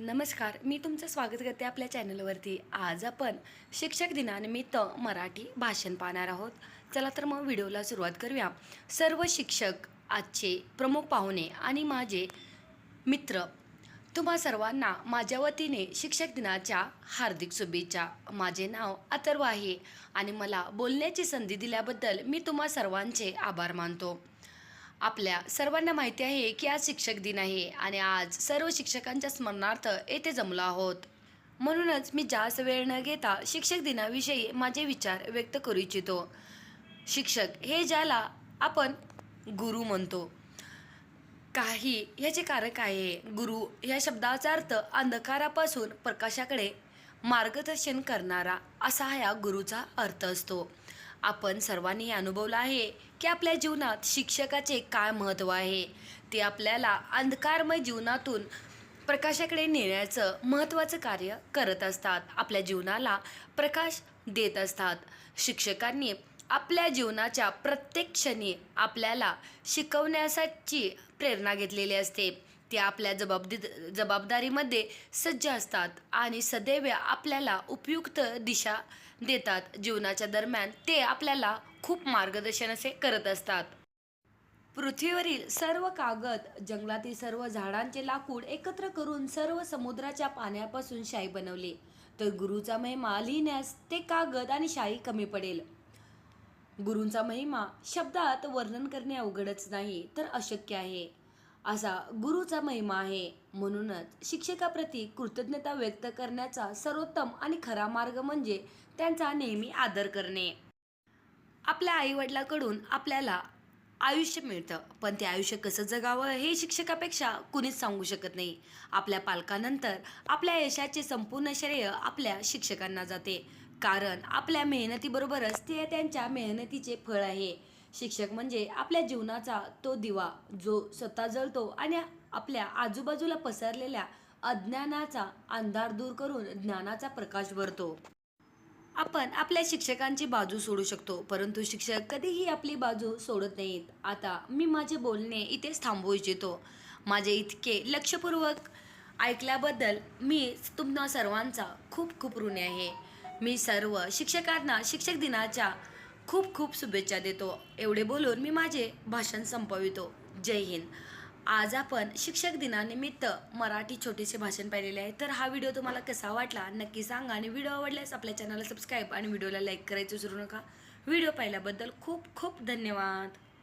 नमस्कार मी तुमचं स्वागत करते आपल्या चॅनलवरती. आज आपण शिक्षक दिनानिमित्त मराठी भाषण पाहणार आहोत. चला तर मग व्हिडिओला सुरुवात करूया. सर्व शिक्षक आजचे प्रमुख पाहुणे आणि माझे मित्र तुम्हा सर्वांना माझ्या वतीने शिक्षक दिनाच्या हार्दिक शुभेच्छा. माझे नाव अथर्व आहे आणि मला बोलण्याची संधी दिल्याबद्दल मी तुम्हा सर्वांचे आभार मानतो. आपल्या सर्वांना माहिती आहे की आज शिक्षक दिन आहे आणि आज सर्व शिक्षकांच्या स्मरणार्थ येथे जमलो आहोत. म्हणूनच मी जास्त वेळ न घेता शिक्षक दिनाविषयी माझे विचार व्यक्त करू इच्छितो. शिक्षक हे ज्याला आपण गुरु म्हणतो. काही ह्याचे कारक आहे. गुरु ह्या शब्दाचा अर्थ अंधकारापासून प्रकाशाकडे मार्गदर्शन करणारा असा ह्या गुरुचा अर्थ असतो. आपण सर्वांनी हे अनुभवलं आहे की आपल्या जीवनात शिक्षकाचे काय महत्त्व आहे. ते आपल्याला अंधकारमय जीवनातून प्रकाशाकडे नेण्याचं महत्त्वाचं कार्य करत असतात. आपल्या जीवनाला प्रकाश देत असतात. शिक्षकांनी आपल्या जीवनाच्या प्रत्येक क्षणी आपल्याला शिकवण्यासाठी प्रेरणा घेतलेली असते. ते आपल्या जबाबदी जबाबदारीमध्ये सज्ज असतात आणि सदैव आपल्याला उपयुक्त दिशा देतात. जीवनाच्या दरम्यान ते आपल्याला खूप मार्गदर्शन असे करत असतात. पृथ्वीवरील सर्व कागद जंगलातील सर्व झाडांचे लाकूड एकत्र करून सर्व समुद्राच्या पाण्यापासून शाई बनवली. तर गुरुचा महिमा लिहिण्यास ते कागद आणि शाई कमी पडेल. गुरूंचा महिमा शब्दात वर्णन करणे अवघडच नाही तर अशक्य आहे. असा गुरुचा महिमा आहे. म्हणूनच शिक्षकाप्रती कृतज्ञता व्यक्त करण्याचा सर्वोत्तम आणि खरा मार्ग म्हणजे त्यांचा नेहमी आदर करणे. आपल्या आईवडिलाकडून आपल्याला आयुष्य मिळतं. पण ते आयुष्य कसं जगावं हे शिक्षकापेक्षा कुणीच सांगू शकत नाही. आपल्या पालकानंतर आपल्या यशाचे संपूर्ण श्रेय आपल्या शिक्षकांना जाते. कारण आपल्या मेहनतीबरोबरच ते त्यांच्या मेहनतीचे फळ आहे. शिक्षक म्हणजे आपल्या जीवनाचा तो दिवा जो स्वतः जळतो आणि आपल्या आजूबाजूला पसरलेल्या अज्ञानाचा अंधार दूर करून ज्ञानाचा प्रकाश भरतो. आपण आपल्या शिक्षकांची बाजू सोडू शकतो परंतु शिक्षक कधीही आपली बाजू सोडत नाहीत. आता मी माझे बोलणे इथेच थांबवू इच्छितो. माझे इतके लक्षपूर्वक ऐकल्याबद्दल मी तुम्हा सर्वांचा खूप खूप ऋणी आहे. मी सर्व शिक्षकांना शिक्षक दिनाच्या खूप खूप शुभेच्छा देतो. एवढे बोलून मी माझे भाषण संपवितो. जय हिंद. आज आपण शिक्षक दिनानिमित्त मराठी छोटेसे भाषण पाहिलेले आहे. तर हा व्हिडिओ तुम्हाला कसा वाटला नक्की सांगा आणि व्हिडिओ आवडल्यास आपल्या चॅनलला सबस्क्राईब आणि व्हिडिओला लाईक करायचं विसरू नका. व्हिडिओ पाहिल्याबद्दल खूप खूप धन्यवाद.